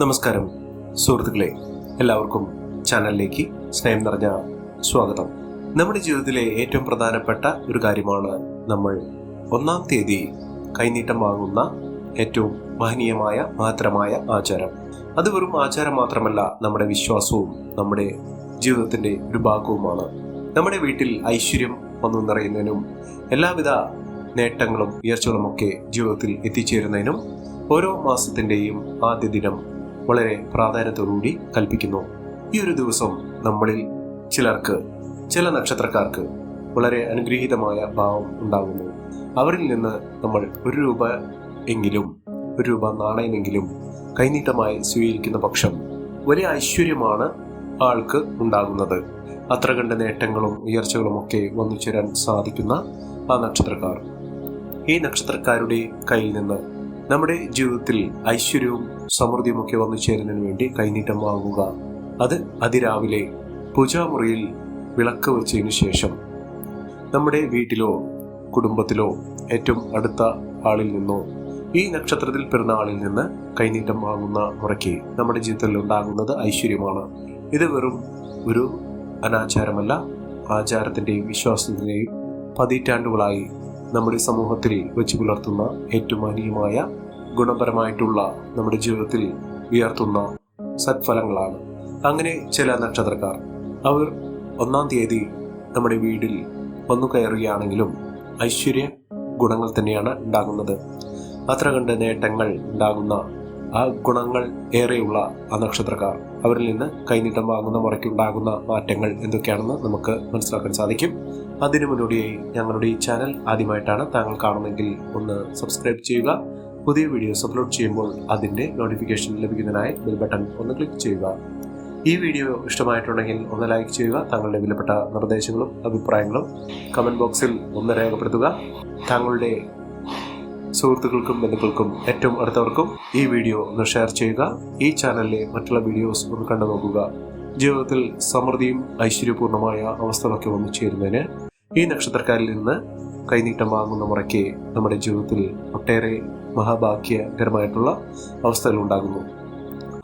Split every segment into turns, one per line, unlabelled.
നമസ്കാരം. സുഹൃത്തുക്കളെ എല്ലാവർക്കും ചാനലിലേക്ക് സ്നേഹം നിറഞ്ഞ സ്വാഗതം. നമ്മുടെ ജീവിതത്തിലെ ഏറ്റവും പ്രധാനപ്പെട്ട ഒരു കാര്യമാണ് നമ്മൾ ഒന്നാം തീയതി കൈനീട്ടം വാങ്ങുന്ന ഏറ്റവും മഹനീയമായ മാത്രമായ ആചാരം. അത് വെറും ആചാരം മാത്രമല്ല നമ്മുടെ വിശ്വാസവും നമ്മുടെ ജീവിതത്തിന്റെ ഒരു ഭാഗവുമാണ്. നമ്മുടെ വീട്ടിൽ ഐശ്വര്യം വന്നു നിറയുന്നതിനും എല്ലാവിധ നേട്ടങ്ങളും ഉയർച്ചകളുമൊക്കെ ജീവിതത്തിൽ എത്തിച്ചേരുന്നതിനും ഓരോ മാസത്തിന്റെയും ആദ്യ ദിനം വളരെ പ്രാധാന്യത്തോടുകൂടി കൽപ്പിക്കുന്നു. ഈ ഒരു ദിവസം നമ്മളിൽ ചിലർക്ക് ചില നക്ഷത്രക്കാർക്ക് വളരെ അനുഗ്രഹീതമായ ഭാവം ഉണ്ടാകുന്നു. അവരിൽ നിന്ന് നമ്മൾ ഒരു രൂപ എങ്കിലും ഒരു രൂപ നാണയമെങ്കിലും കൈനീട്ടമായി സ്വീകരിക്കുന്ന പക്ഷം വലിയ ഐശ്വര്യമാണ് ആൾക്ക് ഉണ്ടാകുന്നത്. അത്ര കണ്ട നേട്ടങ്ങളും ഉയർച്ചകളും ഒക്കെ വന്നു ചേരാൻ സാധിക്കുന്ന ആ നക്ഷത്രക്കാർ. ഈ നക്ഷത്രക്കാരുടെ കയ്യിൽ നിന്ന് നമ്മുടെ ജീവിതത്തിൽ ഐശ്വര്യവും സമൃദ്ധിയും ഒക്കെ വന്നു ചേരുന്നതിന് വേണ്ടി കൈനീട്ടം വാങ്ങുക. അത് അതിരാവിലെ പൂജാമുറിയിൽ വിളക്ക് വെച്ചതിനു ശേഷം നമ്മുടെ വീട്ടിലോ കുടുംബത്തിലോ ഏറ്റവും അടുത്ത ആളിൽ നിന്നോ ഈ നക്ഷത്രത്തിൽ പിറന്ന ആളിൽ നിന്ന് കൈനീട്ടം വാങ്ങുന്ന മുറയ്ക്ക് നമ്മുടെ ജീവിതത്തിൽ ഉണ്ടാകുന്നത് ഐശ്വര്യമാണ്. ഇത് വെറും ഒരു അനാചാരമല്ല ആചാരത്തിന്റെയും വിശ്വാസത്തിന്റെയും പതിറ്റാണ്ടുകളായി നമ്മുടെ സമൂഹത്തിൽ വെച്ച് പുലർത്തുന്ന ഏറ്റവും മഹനീയമായ ഗുണപരമായിട്ടുള്ള നമ്മുടെ ജീവിതത്തിൽ ഉയർത്തുന്ന സത്ഫലങ്ങളാണ്. അങ്ങനെ ചില നക്ഷത്രക്കാർ അവർ ഒന്നാം തീയതി നമ്മുടെ വീടിൽ വന്നു കയറുകയാണെങ്കിലും ഐശ്വര്യ ഗുണങ്ങൾ തന്നെയാണ് ഉണ്ടാകുന്നത്. അത്ര കണ്ട് നേട്ടങ്ങൾ ഉണ്ടാകുന്ന ആ ഗുണങ്ങൾ ഏറെയുള്ള ആ നക്ഷത്രക്കാർ അവരിൽ നിന്ന് കൈനീട്ടം വാങ്ങുന്ന മുറയ്ക്കുണ്ടാകുന്ന മാറ്റങ്ങൾ എന്തൊക്കെയാണെന്ന് നമുക്ക് മനസ്സിലാക്കാൻ സാധിക്കും. അതിനു മുന്നോടിയായി ഞങ്ങളുടെ ഈ ചാനൽ ആദ്യമായിട്ടാണ് താങ്കൾ കാണുന്നെങ്കിൽ ഒന്ന് സബ്സ്ക്രൈബ് ചെയ്യുക. പുതിയ വീഡിയോസ് അപ്ലോഡ് ചെയ്യുമ്പോൾ അതിന്റെ നോട്ടിഫിക്കേഷൻ ലഭിക്കുന്നതിനായി ബെൽ ബട്ടൺ ഒന്ന് ക്ലിക്ക് ചെയ്യുക. ഈ വീഡിയോ ഇഷ്ടമായിട്ടുണ്ടെങ്കിൽ ഒന്ന് ലൈക്ക് ചെയ്യുക. താങ്കളുടെ വിലപ്പെട്ട നിർദ്ദേശങ്ങളും അഭിപ്രായങ്ങളും കമന്റ് ബോക്സിൽ ഒന്ന് രേഖപ്പെടുത്തുക. താങ്കളുടെ സുഹൃത്തുക്കൾക്കും ബന്ധുക്കൾക്കും ഏറ്റവും അടുത്തവർക്കും ഈ വീഡിയോ ഒന്ന് ഷെയർ ചെയ്യുക. ഈ ചാനലിലെ മറ്റുള്ള വീഡിയോസ് ഒന്ന് കണ്ടു നോക്കുക. ജീവിതത്തിൽ സമൃദ്ധിയും ഐശ്വര്യപൂർണമായ അവസ്ഥകളൊക്കെ വന്നു ചേരുന്നതിന് ഈ നക്ഷത്രക്കാരിൽ നിന്ന് കൈനീട്ടം വാങ്ങുന്ന മുറയ്ക്ക് നമ്മുടെ ജീവിതത്തിൽ ഒട്ടേറെ മഹാഭാഗ്യകരമായിട്ടുള്ള അവസ്ഥകൾ ഉണ്ടാകുന്നു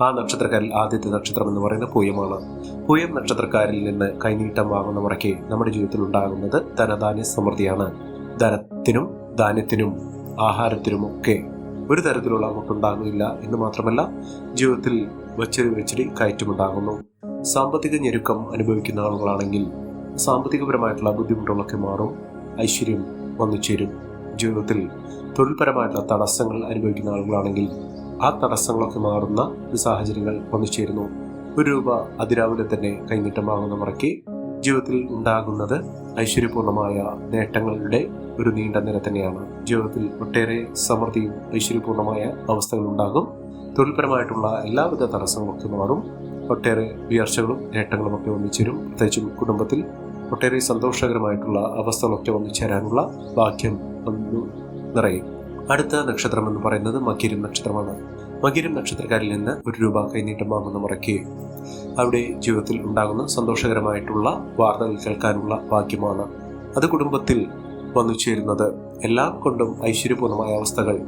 ആ നക്ഷത്രക്കാരിൽ ആദ്യത്തെ നക്ഷത്രം എന്ന് പറയുന്ന പൂയമാണ്. പൂയം നക്ഷത്രക്കാരിൽ നിന്ന് കൈനീട്ടം വാങ്ങുന്ന മുറയ്ക്ക് നമ്മുടെ ജീവിതത്തിൽ ഉണ്ടാകുന്നത് ധനധാന്യ സമൃദ്ധിയാണ്. ധനത്തിനും ധാന്യത്തിനും ആഹാരത്തിനും ഒക്കെ ഒരു തരത്തിലുള്ള അങ്ങോട്ടുണ്ടാകുന്നില്ല എന്ന് മാത്രമല്ല ജീവിതത്തിൽ വച്ചടി വെച്ചടി കയറ്റമുണ്ടാകുന്നു. സാമ്പത്തിക ഞെരുക്കം അനുഭവിക്കുന്ന ആളുകളാണെങ്കിൽ സാമ്പത്തികപരമായിട്ടുള്ള ബുദ്ധിമുട്ടുകളൊക്കെ മാറും ഐശ്വര്യം വന്നു ചേരും ജീവിതത്തിൽ തൊഴിൽപരമായിട്ടുള്ള തടസ്സങ്ങൾ അനുഭവിക്കുന്ന ആളുകളാണെങ്കിൽ ആ തടസ്സങ്ങളൊക്കെ മാറുന്ന ഒരു സാഹചര്യങ്ങൾ വന്നു ചേരുന്നു ഒരു രൂപ അതിരാവിലെ തന്നെ കൈനീട്ടം വാങ്ങുന്ന മുറയ്ക്ക് ജീവിതത്തിൽ ഉണ്ടാകുന്നത് ഐശ്വര്യപൂർണമായ നേട്ടങ്ങളുടെ ഒരു നീണ്ട നിര തന്നെയാണ്. ജീവിതത്തിൽ ഒട്ടേറെ സമൃദ്ധിയും ഐശ്വര്യപൂർണമായ അവസ്ഥകൾ ഉണ്ടാകും. തൊഴിൽപരമായിട്ടുള്ള എല്ലാവിധ തടസ്സങ്ങളൊക്കെ മാറും. ഒട്ടേറെ ഉയർച്ചകളും നേട്ടങ്ങളും ഒക്കെ ഒന്നിച്ചേരും പ്രത്യേകിച്ചും കുടുംബത്തിൽ ഒട്ടേറെ സന്തോഷകരമായിട്ടുള്ള അവസ്ഥകളൊക്കെ ഒന്നിച്ചേരാനുള്ള ഭാഗ്യം വന്നു നിറയും. അടുത്ത നക്ഷത്രം എന്ന് പറയുന്നത് മകിരം നക്ഷത്രമാണ്. മകിരം നക്ഷത്രക്കാരിൽ നിന്ന് ഒരു രൂപ കൈനീട്ടം വാങ്ങുന്ന മുറയ്ക്ക് അവിടെ ജീവിതത്തിൽ ഉണ്ടാകുന്ന സന്തോഷകരമായിട്ടുള്ള വാർത്തകൾ കേൾക്കാനുള്ള ഭാഗ്യമാണ്. അത് കുടുംബത്തിൽ വന്നു ചേരുന്നത് എല്ലാം കൊണ്ടും ഐശ്വര്യപൂർണമായ അവസ്ഥകൾ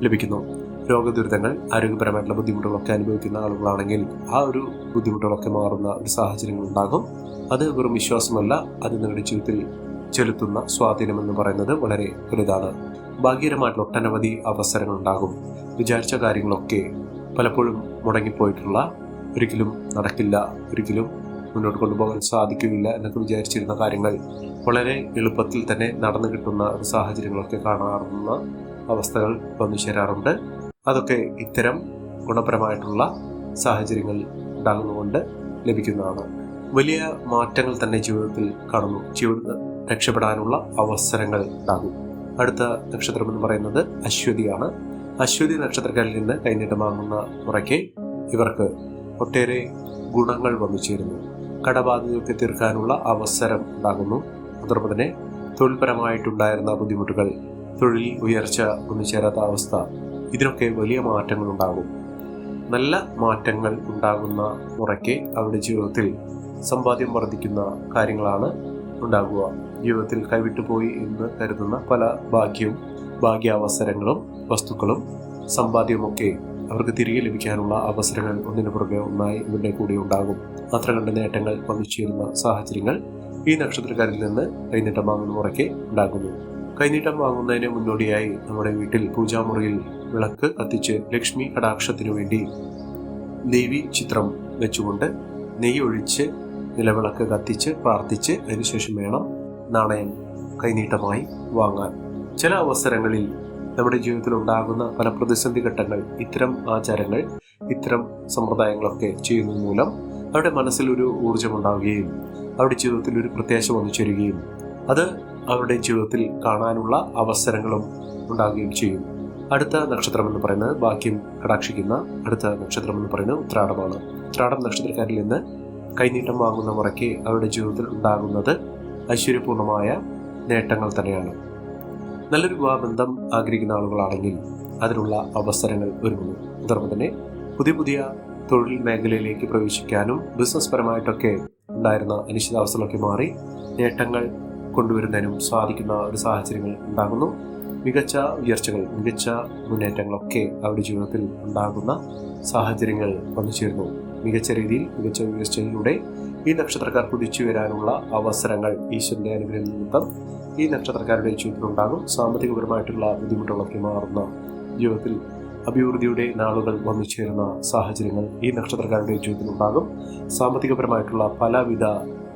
ലഭിക്കുന്നു. രോഗദുരിതങ്ങൾ ആരോഗ്യപരമായിട്ടുള്ള ബുദ്ധിമുട്ടുകളൊക്കെ അനുഭവിക്കുന്ന ആളുകളാണെങ്കിൽ ആ ഒരു ബുദ്ധിമുട്ടുകളൊക്കെ മാറുന്ന ഒരു സാഹചര്യങ്ങൾ ഉണ്ടാകും. അത് വെറും വിശ്വാസമല്ല അത് നിങ്ങളുടെ ജീവിതത്തിൽ ചെലുത്തുന്ന സ്വാധീനം എന്ന് പറയുന്നത് വളരെ വലുതാണ്. ഭാഗ്യകരമായിട്ടുള്ള ഒട്ടനവധി അവസരങ്ങൾ ഉണ്ടാകും വിചാരിച്ച കാര്യങ്ങളൊക്കെ പലപ്പോഴും മുടങ്ങിപ്പോയിട്ടുള്ള ഒരിക്കലും നടക്കില്ല ഒരിക്കലും മുന്നോട്ട് കൊണ്ടുപോകാൻ സാധിക്കുകയില്ല എന്നൊക്കെ വിചാരിച്ചിരുന്ന കാര്യങ്ങൾ വളരെ എളുപ്പത്തിൽ തന്നെ നടന്നു കിട്ടുന്ന ഒരു സാഹചര്യങ്ങളൊക്കെ കാണാറുന്ന അവസ്ഥകൾ വന്നു ചേരാറുണ്ട്. അതൊക്കെ ഇത്തരം ഗുണപരമായിട്ടുള്ള സാഹചര്യങ്ങൾ ഉണ്ടാകുന്നതുകൊണ്ട് ലഭിക്കുന്നതാണ്. വലിയ മാറ്റങ്ങൾ തന്നെ ജീവിതത്തിൽ കാണുന്നു. ജീവിതത്തിൽ രക്ഷപ്പെടാനുള്ള അവസരങ്ങൾ ഉണ്ടാകും. അടുത്ത നക്ഷത്രം എന്ന് പറയുന്നത് അശ്വതിയാണ്. അശ്വതി നക്ഷത്രക്കാരിൽ നിന്ന് കൈനീട്ടമാകുന്ന മുറയ്ക്ക് ഇവർക്ക് ഒട്ടേറെ ഗുണങ്ങൾ വന്നു ചേരുന്നു കടബാധ്യതയൊക്കെ തീർക്കാനുള്ള അവസരം ഉണ്ടാകുന്നു. അതോടൊപ്പം തന്നെ തൊഴിൽപരമായിട്ടുണ്ടായിരുന്ന ബുദ്ധിമുട്ടുകൾ തൊഴിൽ ഉയർച്ച ഒന്നു ചേരാത്ത അവസ്ഥ ഇതിനൊക്കെ വലിയ മാറ്റങ്ങൾ ഉണ്ടാകും. നല്ല മാറ്റങ്ങൾ ഉണ്ടാകുന്ന മുറയ്ക്ക് അവരുടെ ജീവിതത്തിൽ സമ്പാദ്യം വർദ്ധിക്കുന്ന കാര്യങ്ങളാണ് ഉണ്ടാകുക. ജീവിതത്തിൽ കൈവിട്ടുപോയി എന്ന് കരുതുന്ന പല ഭാഗ്യവും ഭാഗ്യാവസരങ്ങളും വസ്തുക്കളും സമ്പാദ്യവുമൊക്കെ അവർക്ക് തിരികെ ലഭിക്കാനുള്ള അവസരങ്ങൾ ഒന്നിനു പുറകെ ഒന്നായി ഇവരുടെ കൂടെ ഉണ്ടാകും. അത്ര കണ്ട നേട്ടങ്ങൾ വന്നുചേരുന്ന സാഹചര്യങ്ങൾ ഈ നക്ഷത്രക്കാരിൽ നിന്ന് കൈനീട്ടം വാങ്ങുന്ന മുറയ്ക്ക് ഉണ്ടാകുന്നു. കൈനീട്ടം വാങ്ങുന്നതിന് മുന്നോടിയായി നമ്മുടെ വീട്ടിൽ പൂജാമുറിയിൽ വിളക്ക് കത്തിച്ച് ലക്ഷ്മി കടാക്ഷത്തിനു വേണ്ടി ദേവി ചിത്രം വെച്ചുകൊണ്ട് നെയ്യ് ഒഴിച്ച് നിലവിളക്ക് കത്തിച്ച് പ്രാർത്ഥിച്ച് അതിനുശേഷം വേണം നാണയം കൈനീട്ടമായി വാങ്ങാൻ. ചില അവസരങ്ങളിൽ നമ്മുടെ ജീവിതത്തിൽ ഉണ്ടാകുന്ന പല പ്രതിസന്ധി ഘട്ടങ്ങൾ ഇത്തരം ആചാരങ്ങൾ ഇത്തരം സമ്പ്രദായങ്ങളൊക്കെ ചെയ്യുന്നത് മൂലം അവരുടെ മനസ്സിൽ ഒരു ഊർജമുണ്ടാവുകയും അവരുടെ ജീവിതത്തിൽ ഒരു പ്രത്യാശ വന്നു ചേരുകയും അത് അവരുടെ ജീവിതത്തിൽ കാണാനുള്ള അവസരങ്ങളും ഉണ്ടാകുകയും ചെയ്യും. അടുത്ത നക്ഷത്രം എന്ന് പറയുന്നത് ഭാഗ്യം കടാക്ഷിക്കുന്ന അടുത്ത നക്ഷത്രം എന്ന് പറയുന്നത് ഉത്രാടമാണ്. ഉത്രാടം നക്ഷത്രക്കാരിൽ നിന്ന് കൈനീട്ടം വാങ്ങുന്ന മുറയ്ക്ക് അവരുടെ ജീവിതത്തിൽ ഉണ്ടാകുന്നത് ഐശ്വര്യപൂർണമായ നേട്ടങ്ങൾ തന്നെയാണ്. നല്ലൊരു വിവാഹബന്ധം ആഗ്രഹിക്കുന്ന ആളുകളാണെങ്കിൽ അതിനുള്ള അവസരങ്ങൾ ഒരുങ്ങുന്നു അതോടൊപ്പം തന്നെ പുതിയ പുതിയ തൊഴിൽ മേഖലയിലേക്ക് പ്രവേശിക്കാനും ബിസിനസ് പരമായിട്ടൊക്കെ ഉണ്ടായിരുന്ന അനിശ്ചിതാവസ്ഥകളൊക്കെ മാറി നേട്ടങ്ങൾ കൊണ്ടുവരുന്നതിനും സാധിക്കുന്ന ഒരു സാഹചര്യങ്ങൾ ഉണ്ടാകുന്നു. മികച്ച ഉയർച്ചകൾ മികച്ച മുന്നേറ്റങ്ങളൊക്കെ അവരുടെ ജീവിതത്തിൽ ഉണ്ടാകുന്ന സാഹചര്യങ്ങൾ വന്നു ചേരുന്നു മികച്ച രീതിയിൽ മികച്ച ഉയർച്ചയിലൂടെ ഈ നക്ഷത്രക്കാർ കുതിച്ചു വരാനുള്ള അവസരങ്ങൾ ഈശ്വരന്റെ അനുഗ്രഹം നിമിത്തം ഈ നക്ഷത്രക്കാരുടെ ജീവിതത്തിൽ ഉണ്ടാകും സാമ്പത്തികപരമായിട്ടുള്ള ബുദ്ധിമുട്ടുകളൊക്കെ മാറുന്ന ജീവിതത്തിൽ അഭിവൃദ്ധിയുടെ നാളുകൾ വന്നു ചേരുന്ന സാഹചര്യങ്ങൾ ഈ നക്ഷത്രക്കാരുടെ ജീവിതത്തിൽ ഉണ്ടാകും സാമ്പത്തികപരമായിട്ടുള്ള പലവിധ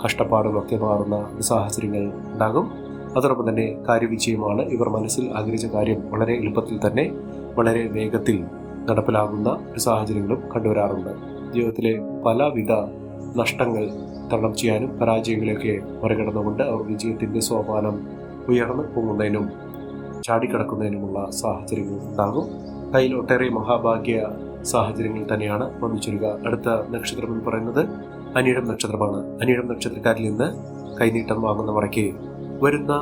കഷ്ടപ്പാടുകളൊക്കെ മാറുന്ന സാഹചര്യങ്ങൾ ഉണ്ടാകും. അതോടൊപ്പം തന്നെ കാര്യവിജയമാണ്. ഇവർ മനസ്സിൽ ആഗ്രഹിച്ച കാര്യം വളരെ എളുപ്പത്തിൽ തന്നെ വളരെ വേഗത്തിൽ നടപ്പിലാകുന്ന ഒരു സാഹചര്യങ്ങളും കണ്ടുവരാറുണ്ട്. ജീവിതത്തിലെ പലവിധ നഷ്ടങ്ങൾ തരണം ചെയ്യാനും പരാജയങ്ങളെയൊക്കെ മറികടന്നുകൊണ്ട് അവർ വിജയത്തിന്റെ സോപാനം ഉയർന്നു പോകുന്നതിനും ചാടിക്കടക്കുന്നതിനുമുള്ള സാഹചര്യങ്ങൾ ഉണ്ടാകും. കയ്യിൽ ഒട്ടേറെ മഹാഭാഗ്യ സാഹചര്യങ്ങൾ തന്നെയാണ് വന്നു ചേരുക അടുത്ത നക്ഷത്രം എന്ന് പറയുന്നത് അനിഴം നക്ഷത്രമാണ്. അനിഴം നക്ഷത്രക്കാരിൽ നിന്ന് കൈനീട്ടം വാങ്ങുന്ന വരുന്ന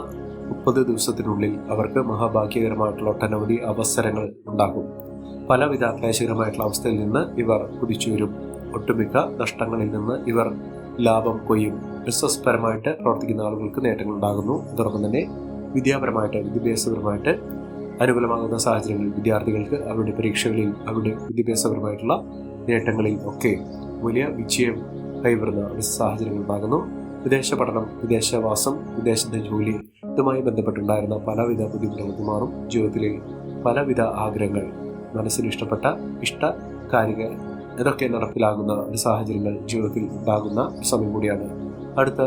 മുപ്പത് ദിവസത്തിനുള്ളിൽ അവർക്ക് മഹാഭാഗ്യകരമായിട്ടുള്ള ഒട്ടനവധി അവസരങ്ങൾ ഉണ്ടാകും. പലവിധ ക്ലേശകരമായിട്ടുള്ള അവസ്ഥയിൽ നിന്ന് ഇവർ കുതിച്ചു വരും ഒട്ടുമിക്ക നഷ്ടങ്ങളിൽ നിന്ന് ഇവർ ലാഭം കൊയ്യും. ബിസിനസ് പരമായിട്ട് പ്രവർത്തിക്കുന്ന ആളുകൾക്ക് നേട്ടങ്ങൾ ഉണ്ടാകുന്നു. അതോടൊപ്പം തന്നെ വിദ്യാപരമായിട്ട് വിദ്യാഭ്യാസപരമായിട്ട് അനുകൂലമാകുന്ന സാഹചര്യങ്ങളിൽ വിദ്യാർത്ഥികൾക്ക് അവരുടെ പരീക്ഷകളിൽ അവരുടെ വിദ്യാഭ്യാസപരമായിട്ടുള്ള നേട്ടങ്ങളിൽ ഒക്കെ വലിയ വിജയം കൈവരുന്ന സാഹചര്യങ്ങൾ ഉണ്ടാകുന്നു. വിദേശ പഠനം വിദേശവാസം വിദേശത്തെ ജോലി ഇതുമായി ബന്ധപ്പെട്ടുണ്ടായിരുന്ന പലവിധ ബുദ്ധിമുട്ടുകൾക്ക് മാറും. ജീവിതത്തിലെ പലവിധ ആഗ്രഹങ്ങൾ മനസ്സിന് ഇഷ്ടപ്പെട്ട ഇഷ്ട കാര്യങ്ങൾ ഇതൊക്കെ നടപ്പിലാകുന്ന ഒരു സാഹചര്യങ്ങൾ ജീവിതത്തിൽ ഉണ്ടാകുന്ന സമയം കൂടിയാണ് അടുത്ത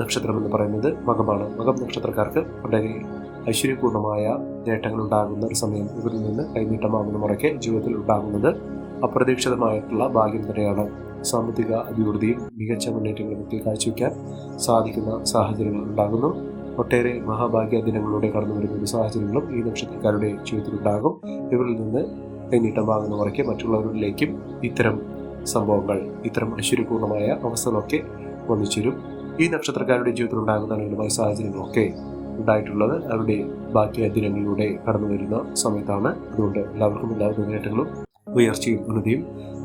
നക്ഷത്രം എന്ന് പറയുന്നത് മകമാണ്. മകം നക്ഷത്രക്കാർക്ക് വളരെ ഐശ്വര്യപൂർണമായ നേട്ടങ്ങൾ ഉണ്ടാകുന്ന ഒരു സമയം ഇവരിൽ നിന്ന് കൈനീട്ടമാകുന്ന മുറയ്ക്ക് ജീവിതത്തിൽ ഉണ്ടാകുന്നത് അപ്രതീക്ഷിതമായിട്ടുള്ള ഭാഗ്യം തന്നെയാണ്. സാമ്പത്തിക അഭിവൃദ്ധിയും മികച്ച മുന്നേറ്റങ്ങളും ഒക്കെ കാഴ്ചവെക്കാൻ സാധിക്കുന്ന സാഹചര്യങ്ങൾ ഉണ്ടാകുന്നു. ഒട്ടേറെ മഹാഭാഗ്യ ദിനങ്ങളിലൂടെ കടന്നു വരുന്ന സാഹചര്യങ്ങളും ഈ നക്ഷത്രക്കാരുടെ ജീവിതത്തിൽ ഉണ്ടാകും. ഇവരിൽ നിന്ന് കൈനീട്ടം വാങ്ങുന്ന മുറയ്ക്ക് മറ്റുള്ളവരിലേക്കും ഇത്തരം സംഭവങ്ങൾ ഇത്തരം ഐശ്വര്യപൂർണമായ അവസ്ഥകളൊക്കെ വന്നിച്ചേരും. ഈ നക്ഷത്രക്കാരുടെ ജീവിതത്തിൽ ഉണ്ടാകുന്ന അനുകൂലമായ സാഹചര്യങ്ങളൊക്കെ ഉണ്ടായിട്ടുള്ളത് അവരുടെ ബാക്കി ദിനങ്ങളിലൂടെ കടന്നു വരുന്ന സമയത്താണ്. അതുകൊണ്ട് എല്ലാവർക്കും എല്ലാവരുടെ നേട്ടങ്ങളും ഉയർച്ചയും ഉന്നതിയും